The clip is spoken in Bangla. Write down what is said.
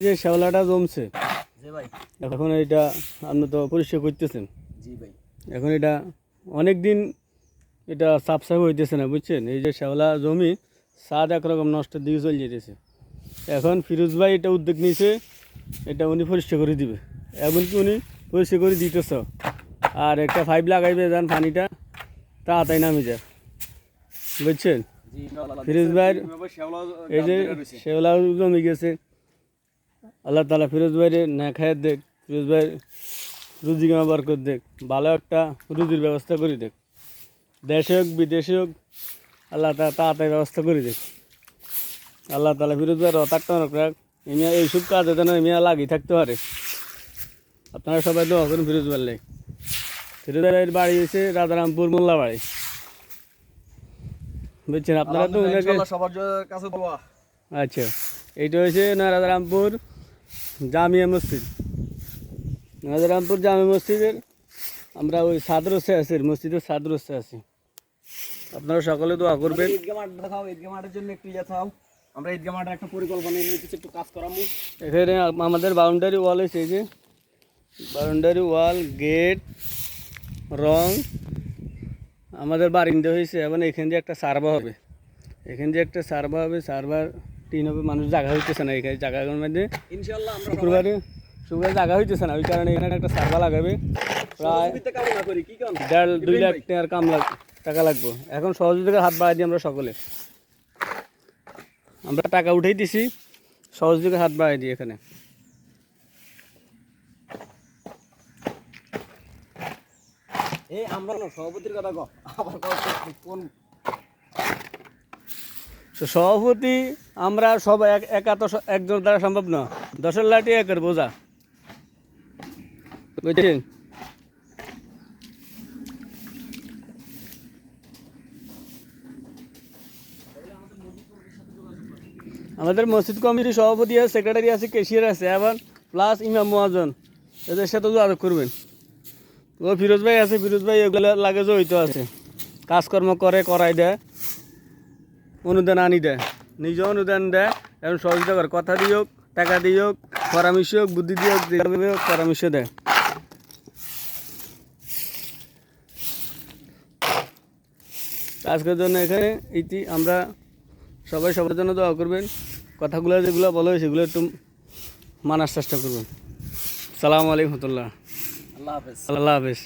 যে শ্যাওলাটা জমছে ভাই। এখন এটা আপনি তো পরিষ্কার করতেছেন। ভাই। এখন এটা অনেক দিন এটা সাফ সাফ হইতেছে না বুঝছেন? এই যে শ্যাওলা জমি স্বাদ একরকম নষ্টের দিকে চলে যেতেছে। এখন ফিরোজ ভাই এটা উদ্যোগ নিয়েছে এটা উনি পরিষ্কার করে দিবে। এমনকি উনি পরিষ্কার করে দিতেছ। আর একটা পাইপ লাগাইবে যান পানিটা তাড়াতাড়ি নামে যায়। বুঝছেন? ফিরোজ ভাইয়ের এই যে শেওলা জমে গেছে। আল্লাহ তালা ফিরোজ ভাইয়ের না খায় দেখ ফিরোজ ভাই রুজি কামাবার করে দেখ ভালো একটা রুজির ব্যবস্থা করে দেখ। দেশে হোক বিদেশে হোক আল্লাহ তালা তাড়াতাড়ি ব্যবস্থা করে দেখ। আল্লাহ তালা ফিরোজ ভাইয়ের অতারটা রাখ এমিয়া এইসব কাজে যেন এমিয়া লাগি থাকতে পারে। আপনারা সবাই দোয়া করুন ফিরোজ ভাইয়ের ফিরোজ ভাইয়ের বাড়ি এসে রাজারামপুর মোল্লা বাড়ি বুঝছেন আপনারা তো সবার কাছে আচ্ছা এইটা হয়েছে রাজারামপুর জামিয়া মসজিদ। রাজারামপুর জামিয়া মসজিদের আমরা ওই সাদরসে আছি মসজিদের সাদরসে আছি। আপনারা সকলে দোয়া করবেন। মাঠ দেখাও মাঠের জন্য একটু ইয়ে থাও। আমরা মাঠের একটা পরিকল্পনা নিয়ে কিছু একটু কাজ করামু। এখানে আমাদের বাউন্ডারি ওয়াল হয়েছে যে। বাউন্ডারি ওয়াল গেট রং। আমাদের বারিন্দা হয়েছে এবং এখান দিয়ে একটা সার্ভা হবে। এখান দিয়ে একটা সার্ভা হবে সার্ভার টিন হবে মানুষ জায়গা হইতেছে না এখানে জায়গার মধ্যে ইনশাআল্লাহ শুক্রবারে শুক্রবারে জায়গা হইতেছে না ওই কারণে এখানে একটা সার্ভা লাগাবে। প্রায় দেড় দুই লাখ টাকার কাম লাগ টাকা লাগবে। এখন সহযোগিতার হাত বাড়াই দিই আমরা সকলে। আমরা টাকা উঠেই দিছি সহযোগিতার হাত বাড়াই দিই এখানে। এই আমরা সভাপতির কথা কোন সভাপতি, আমরা সব এক তো একজন দ্বারা সম্ভব না। দশের লাঠি একের, বোঝা। বুঝছেন? আমাদের মসজিদ কমিটির সভাপতি আছে সেক্রেটারি আছে কেশিয়ার আছে, আবার প্লাস ইমাম মহাজন। এদের সাথে যোগাযোগ করবেন। ও ফিরোজ ভাই আছে, ফিরোজ ভাই এগুলো লাগে জড়িত আছে। কাজকর্ম করে করাই দেয়। অনুদান আনি দেয়। নিজে অনুদান দেয় এবং সহযোগিতা করে। কথা দিয়ে হোক টাকা দিয়ে হোক পরামর্শ হোক বুদ্ধি দিয়ে হোক পরামর্শ দেয়। আজকের জন্য এখানে ইতি আমরা সবাই সবার জন্য দোয়া করবেন। কথাগুলো যেগুলো বলো সেগুলো একটু মানার চেষ্টা করবেন। সালামু আলাইকুম রহমতুল্লাহ। আল্লাহ হাফেজ। আল্লাহ হাফেজ।